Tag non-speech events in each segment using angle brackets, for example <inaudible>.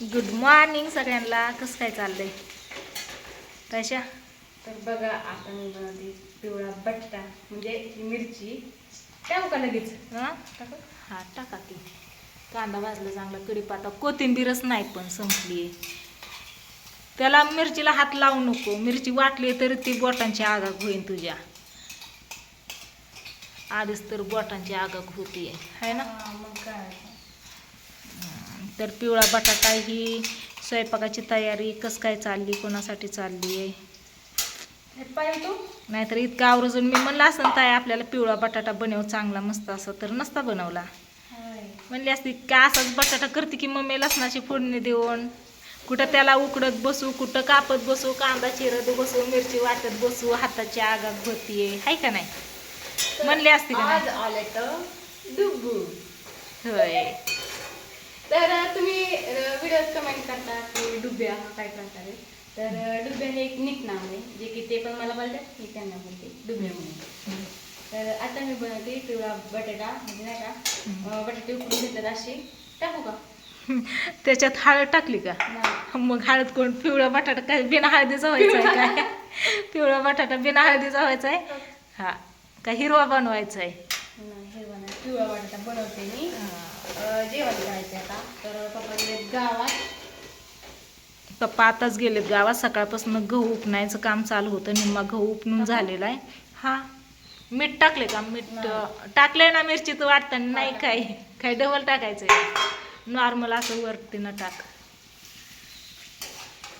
Good morning सगळ्यांना. कसं काय चाललंय? कशा तर बघा आपण बनवली पिवळा बट्टा म्हणजे मिरची. टाकू का लगेच? हां टाका? हा टाका की. कांदा भाजला चांगला कढीपाता कोथिंबीरच नाही पण संपली. त्याला मिरचीला हात लावू नको. मिरची वाटली तरी ती बोटांची आगाग होईन तुझ्या. आधीच तर बोटांची आगाग होती आहे ना? मग काय? तर पिवळा बटाटा ही स्वयंपाकाची तयारी कसं काय चालली कोणासाठी चालली आहे? नाहीतर इतकं आवर्जून मी म्हणलं असं ताई आपल्याला पिवळा बटाटा बनव चांगला मस्त असं तर नसता बनवला. म्हणली असती का असाच बटाटा करते की मम्मी लसणाची फोडणी देऊन? कुठं त्याला उकडत बसू कुठं कापत बसू कांदा चिरत बसू मिरची वाटत बसू हाताची आगाग होतीये हाय का नाही? म्हणली असती का आज नाही आले तर डुबू होय. तर तुम्ही व्हिडिओत कमेंट करता की डुब्या हा काय प्रकार आहे तर अं, डुब्याने एक निक नाव आहे जे की ते पण मला बोलतात मी त्यांना बोलते डुब्या म्हणून. तर आता मी बनवते पिवळा बटाटा म्हणजे नाही का बटाटे उकडून घेतल्यात अशी टाकू का? त्याच्यात हळद टाकली का? नाही. मग हळद कोण? पिवळा बटाटा काय बिना हळदीचा व्हायचा आहे काय? पिवळा बटाटा बिना हळदीचा व्हायचा आहे? हा. का हिरवा बनवायचा आहे? नाही, हे बनव पिवळा बटाटा बनवते मी. जेवण करायचं आता. तर पप्पा गेले गावात. पप्पा आताच गेलेत गावात. सकाळपासून गहू उपणायचं काम चालू होतं. निम्मा गहू उपणून झालेला आहे. हा. मीठ टाकले का? मीठ. टाकलंय ना मिरचीचं वाटतं. नाही काय काय डबल टाकायचंय. नॉर्मल असं वरतीनं टाक.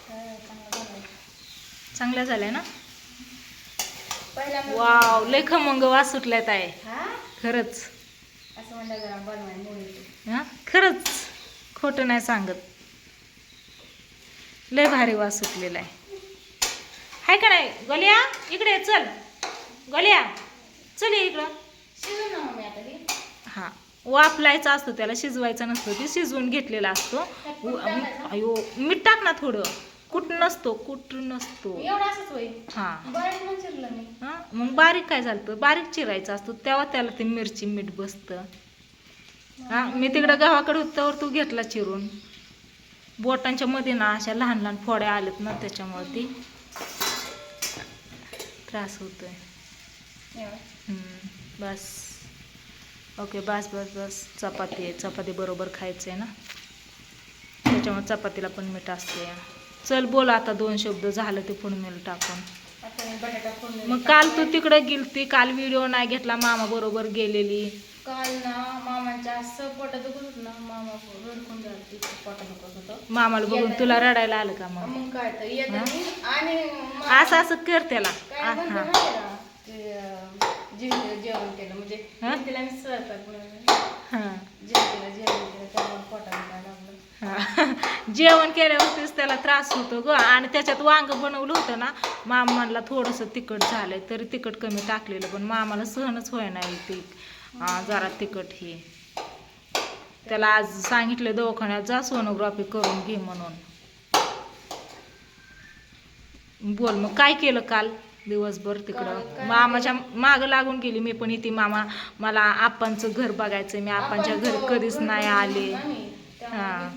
तर चांगलं बनवायचं. चांगल्या झाल्या ना? वाव लय खमंग वास सुटल्यात आहे हा? खरंच. असं म्हणलं जरा बनवाय मुली हा? खरंच खोटं नाही सांगत. लय भारी वास सुटलेला आहे. हाय का नाही? गलिया इकडे चल. गलिया चल इकडं. ही. वाफलायचा असतो त्याला शिजवायचा नसतो. ती शिजवून घेतलेला असतो? अयो मीठ टाक ना थोडं. कुठ नसतो कुठ नसतो. हा. हा? मग बारीक काय झालं बारीक चिरायचं असतो. तेव्हा त्याला ते मिरची मीठ बसतं. हा मी तिकडं गावाकडे होत्यावर तू घेतला चिरून. बोटांच्या मध्ये ना अशा लहान लहान फोड्या आल्यात ना त्याच्यामुळे ती त्रास होतोय. बस. ओके बस बस बस. चपाती आहे. चपाती बरोबर खायचं आहे ना. त्याच्यामुळे चपातीला पण मीठ असते चल बोल आता दोन शब्द झालं ते फोडणीला टाकून. मग काल तू तिकडे गेलती काल व्हिडिओ नाही घेतला मामा बरोबर गेलेली. काल ना असं पोटात दुखत होतं ना मामा रडकून पोटात दुखत होतं मामाला बघून तुला रडायला आलं का मग मग काय तर येत? मी आणि असं असं कर त्याला काय आ- म्हणते हा. माहिती का? ते, अं, जेवण जेवण केलं म्हणजे हा? तिला मी स्वयंपाक बनवलं. हा. जेवण केलं जेवण केलं त्यामुळे पोटात दुखायला लागलं हा. जेवण केल्यावरतीच त्याला त्रास होतो ग आणि त्याच्यात वांग बनवलं होतं ना मामाला थोडंसं तिखट झालंय तरी तिखट कमी टाकलेलं पण मामाला सहनच होय नाही ते जरा तिखट हे त्याला आज सांगितलं दवाखान्यात जा सोनोग्राफी करून घे म्हणून. बोल मग काय केलं काल? दिवसभर तिकडं. मामाच्या माग लागून गेली मी पण इथे मामा मला आपांचं घर बघायचं मी आपांच्या घरी कधीच नाही आले. हा.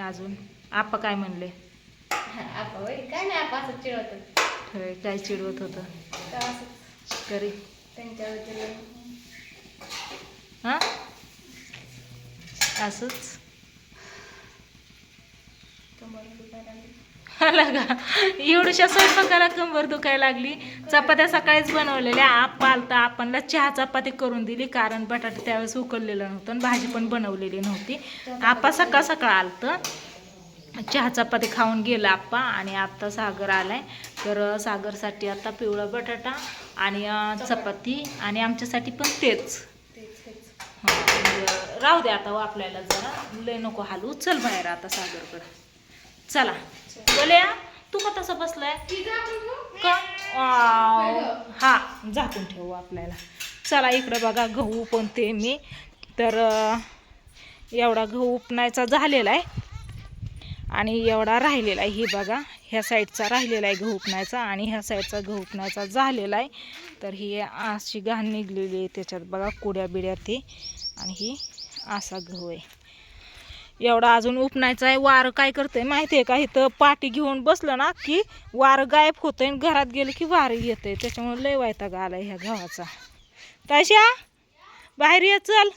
अजून? आपा काय म्हणले? काय नाही आपा असं चिडवतात. होय, काय चिडवत होतं? तरी त्यांच्या हां? असंच. आला का? एवढ्याशा स्वयंपाकाला कंबर दुखायला लागली. चपात्या सकाळीच बनवलेल्या. आप्पा आलता. आपणला चहा चपाती करून दिली. कारण बटाटा त्यावेळेस उकळलेलं नव्हतं आणि भाजी पण बनवलेली नव्हती. आप्पा सकाळ सकाळ आलतं. चहा चपाती खाऊन गेला आप्पा आणि आत्ता सागर आलाय. तर सागरसाठी आता पिवळा बटाटा आणि चपाती आणि आमच्यासाठी पण तेच. राहू दे आता आपल्याला जरा. लय नको हालू. चल बाहेर आता सागरकडं. चला. बोल्या तू का तसं बसलाय? का. हा झाकून ठेवू आपल्याला. चला इकडं बघा गहू पण ते मी. तर एवढा गहू उपणायचा झालेला आहे. आणि एवढा राहिलेला आहे. ही बघा ह्या साईडचा राहिलेला आहे गहू उपणायचा आणि ह्या साईडचा गहू उपणायचा झालेला आहे. तर ही अशी घाण निघलेली आहे. त्याच्यात बघा कुड्या बिड्या ते. आणि ही असा गहू आहे. एवढा अजून उपणायचा आहे वारं काय करतंय माहिती आहे का? इथं पाठी घेऊन बसलं ना की वारं गायब होतंय आणि घरात गेलं की वारं येतंय. त्याच्यामुळे लय वैताग आलाय ह्या गव्हाचा. ताशा बाहेर ये चल.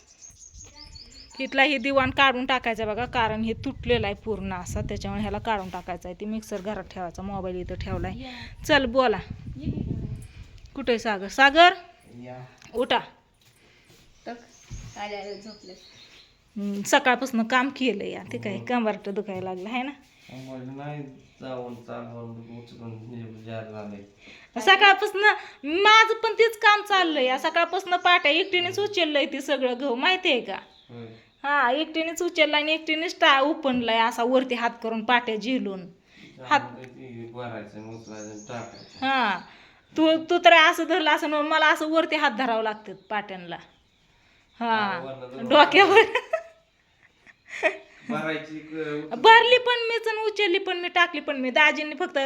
इथला हे दिवाण काढून टाकायचा बघा कारण हे तुटलेलं आहे पूर्ण असा. त्याच्यामुळे ह्याला काढून टाकायचं आहे. ती मिक्सर घरात ठेवायचा मोबाईल इथं ठेवलाय. चल बोला. कुठे सागर? सागर? उठा. झोपले. सकाळपासून काम केलं या ते काय कंबरट दुखायला लागलं आहे ना? नाही जाऊन चालवून उचलून जार झालंय सकाळपासून माझं पण तेच काम चाललंय या सकाळपासून पाट्या एकटीनेच उचललंय ते सगळं गहू माहिती आहे का? होय. हा एकटीनेच उचलला आणि एकटीनेच टा उपणलाय असा वरती हात करून पाट्या झिलून. हात त्यामुळे ती भरायचं आणि उचलायचं आणि टाकायचं. हा तू तू तर असं धरलं असं म्हणून मला असं वरती हात धरावं लागतात पाट्यांना हा. डोक्यावर. <laughs> भरली पण मीच आणि उचलली पण मी टाकली पण मी. दाजींनी फक्त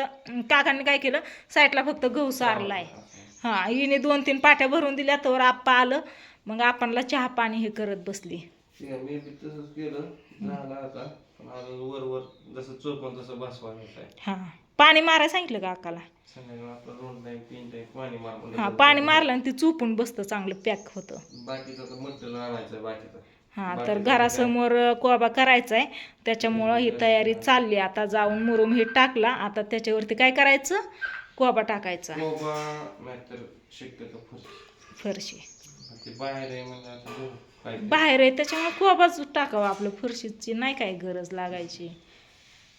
काकांनी काय केलं? साईडला फक्त गहू सारलाय. हा हिने दोन तीन पाट्या भरून दिल्या तर आप्पा आलं. मग आपणला चहा पाणी हे करत बसली. मी तसंच केलं झालं आता. वर वर जसं चोपण तसं आहे. हा. पाणी मारायला सांगितलं का काकाला संध्याकाळी आपलं दोन टाईम तीन टाईम पाणी हा पाणी मारलं आणि ते चुपून बसतं चांगलं पॅक होतं. बाकीचं तर मटेरियल आणायचं बाकीचं. हा तर घरासमोर कोबा करायचा आहे त्याच्यामुळं ही तयारी <laughs> चालली. आता जाऊन मुरुम हे टाकला. आता त्याच्यावरती काय करायचं? कोबा टाकायचा. कोबा नाहीतर शक्यतो फरशी. फरशी. ते बाहेर आहे म्हणजे आता बघू काय ते. बाहेर आहे त्याच्यामुळे कोबाच टाकावा आपलं फरशीची. नाही काय गरज लागायची.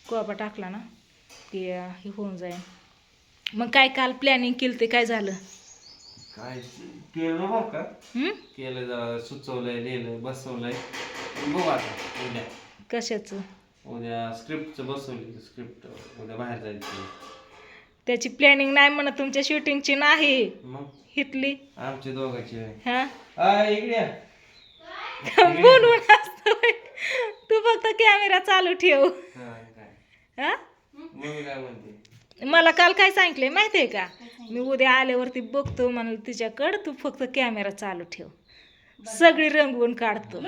कोबा टाकला ना. अं, हे होऊन जाईल मग काय काल प्लॅनिंग केलं ते काय झालं? काय केलं बघ का? हं? केलं जरा सुचवलंय लिहिलंय बसवलंय. बघू आता उद्या. कशाचं? उद्या स्क्रिप्टचं बसवली स्क्रिप्ट उद्या बाहेर जायचं त्याची प्लॅनिंग नाही म्हणत तुमच्या शूटिंगची नाही. मग? हितली. दोघांची. आहे. हा? आ, इकडे या. <laughs> बोलून तू फक्त कॅमेरा चालू ठेव. हा, काय? हा? मग काय म्हणते? मला काल काय सांगितलंय माहितीये का? मी उद्या आल्यावरती बघतो म्हणलं तिच्याकडं तू फक्त कॅमेरा चालू ठेव. सगळी रंगवून काढतो. <laughs>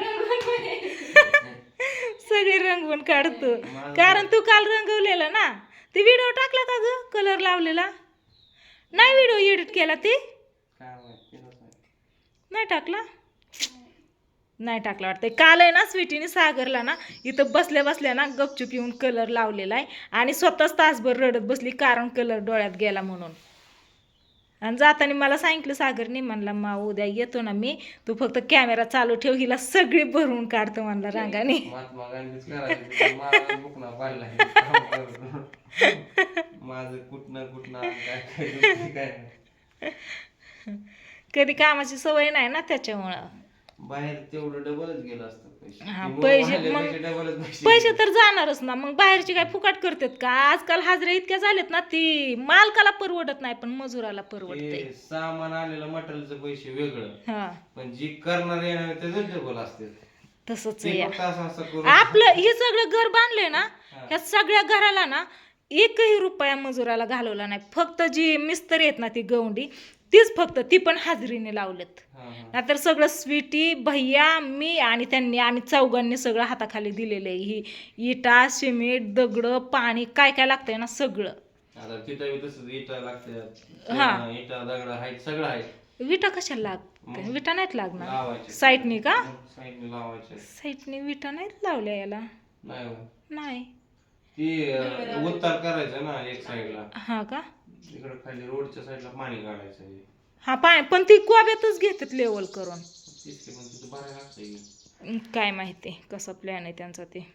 सगळी रंगवून काढतो. कारण तू काल रंगवलेला ना? ते व्हिडिओ टाकला का ग? कलर लावलेला? नाही व्हिडिओ एडिट केला ते? माहिती. नाही टाकला? नाही टाकला वाटतं काल आहे ना स्वीटीने सागरला ना इथं बसल्या बसल्या ना गपचूप येऊन कलर लावलेला आहे. आणि स्वतःच तासभर रडत बसली कारण कलर डोळ्यात गेला म्हणून. आणि जाताना मला सांगितलं सागरने म्हणला मा उद्या येतो ना मी. तू फक्त कॅमेरा चालू ठेव हिला सगळी भरून काढतो म्हणला रांगाने. <laughs> <laughs> कधी कामाची सवय नाही ना त्याच्यामुळं. बाहेर तेवढं डबलच गेलं असतं पैसे. हा, पैसे मग- डबलच तर जाणारच ना मग बाहेरची काय फुकाट करतात का? आजकाल हाजरे इतक्या झालेत ना ती मालकाला परवडत नाही पण मजुराला परवडते ते सामान आलेलं मटेरियलचं पैसे वेगळं. हा. पण जी करणार येणार त्याचे डबल असते. तसंच ते आहे फक्त असं असं करून आपलं हे सगळं घर बांधलंय ना. ह्या सगळ्या घराला ना एकही रुपया मजुराला घालवला नाही. फक्त जी मिस्त्री आहेत ना ती गवंडी तीच फक्त ती पण हाजरीने लावलेत. नाहीतर सगळं स्वीटी भैया मी आणि त्यांनी आम्ही चौघांनी सगळं हाताखाली दिलेलं आहे. ही इटा सिमेंट दगड पाणी काय काय लागतंय ना सगळं. हा. विटा कशाला लागते विटा नाहीत लागणार? साईडनी का? साईडनी विटा नाहीत लावल्या याला? नाही हो. उतार करायचं ना एक साईडला. हा का? इकडे खाली रोडच्या साईडला पाणी काढायचं आहे. हा पाणी पण ती कोब्यातच घेतात लेवल करून. तेच की पण तिथं बाहेर लागतंय अं, काय माहिती कसा प्लॅन आहे त्यांचा ते.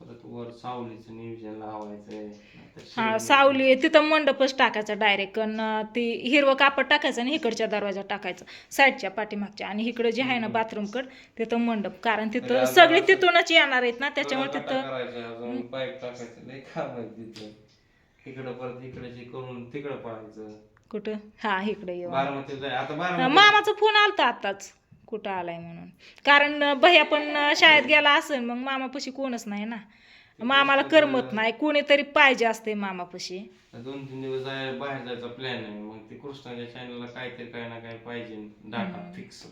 परत वर सावलीचं नियोजन लावायचंय. नाहीतर हा शेड सावली आहे तिथं मंडपच टाकायचा डायरेक्ट आणि ती हिरवं कापड टाकायचं आणि इकडच्या दरवाजा टाकायचं. साईडच्या पाठीमागच्या. आणि इकडं जे आहे ना बाथरूमकड तिथं मंडप. कारण तिथं सगळी तिथूनच येणार आहेत ना त्याच्यामुळे थोडा तिथं गाटा करायचा, अजून पाईप टाकायचं लय काम आहे तिथं. इकडं परत इकडे करून तिकडं पळायचं कुठं? हा इकडे येऊ. बारामती जाय. आता हा, बारामती मामाचा फोन आलता आताच कुठं आलाय म्हणून. कारण अं, भैया पण अं, शाळेत गेला असेल मग मामापाशी कोणच नाही ना. मामाला करमत नाही. कोणीतरी पाहिजे असते मामापाशी. दोन तीन दिवस जाय बाहेर जायचा प्लॅन आहे. मग ते कृष्णाच्या चॅनलला काहीतरी काय ना काय पाहिजे. डाटा फिक्स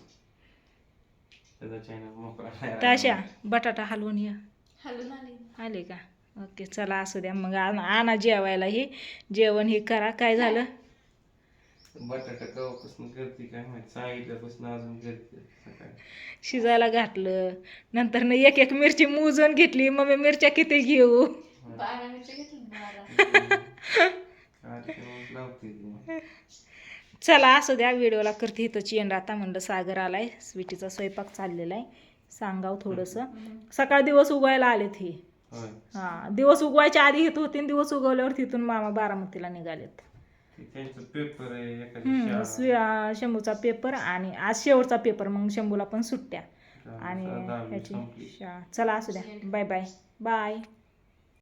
त्याचा चॅनल मोकळा नाही ताशा. बटाटा हलवून या. आली. आले का? ओके चला असू द्या. मग आण- आणा जेवायला ही जेवण हे करा. काय झालं? बटाटा कवापासून करते काय माहिती? सांगितल्यापासून अजून करते सकाळी. शिजायला घातलं. नंतर न एक एक मिरची मोजून घेतली. मग मी मिरच्या किती घेऊ? बारा मिरच्या घेतली बारा. <laughs> कार्यक्रम लावते ती. चला असू द्या. व्हिडिओला करते इथं चेंड. आता म्हणलं सागर आलाय. स्वीटीचा स्वयंपाक चाललेला आहे. सांगाव थोडंसं. सकाळ दिवस उगवायला आलेत हे. हां दिवस उगवायच्या आधी येत होते आणि दिवस उगवल्यावर तिथून मामा बारामतीला निघालेत. ते त्यांचं पेपर आहे एखादी हम्म, शाळा. स्वी- अं, शंभूचा पेपर आणि आज शेवटचा पेपर मग शंभूला पण सुट्ट्या. आणि दहावी ह्याची संपली. शाळा. चला असू द्या. Bye bye bye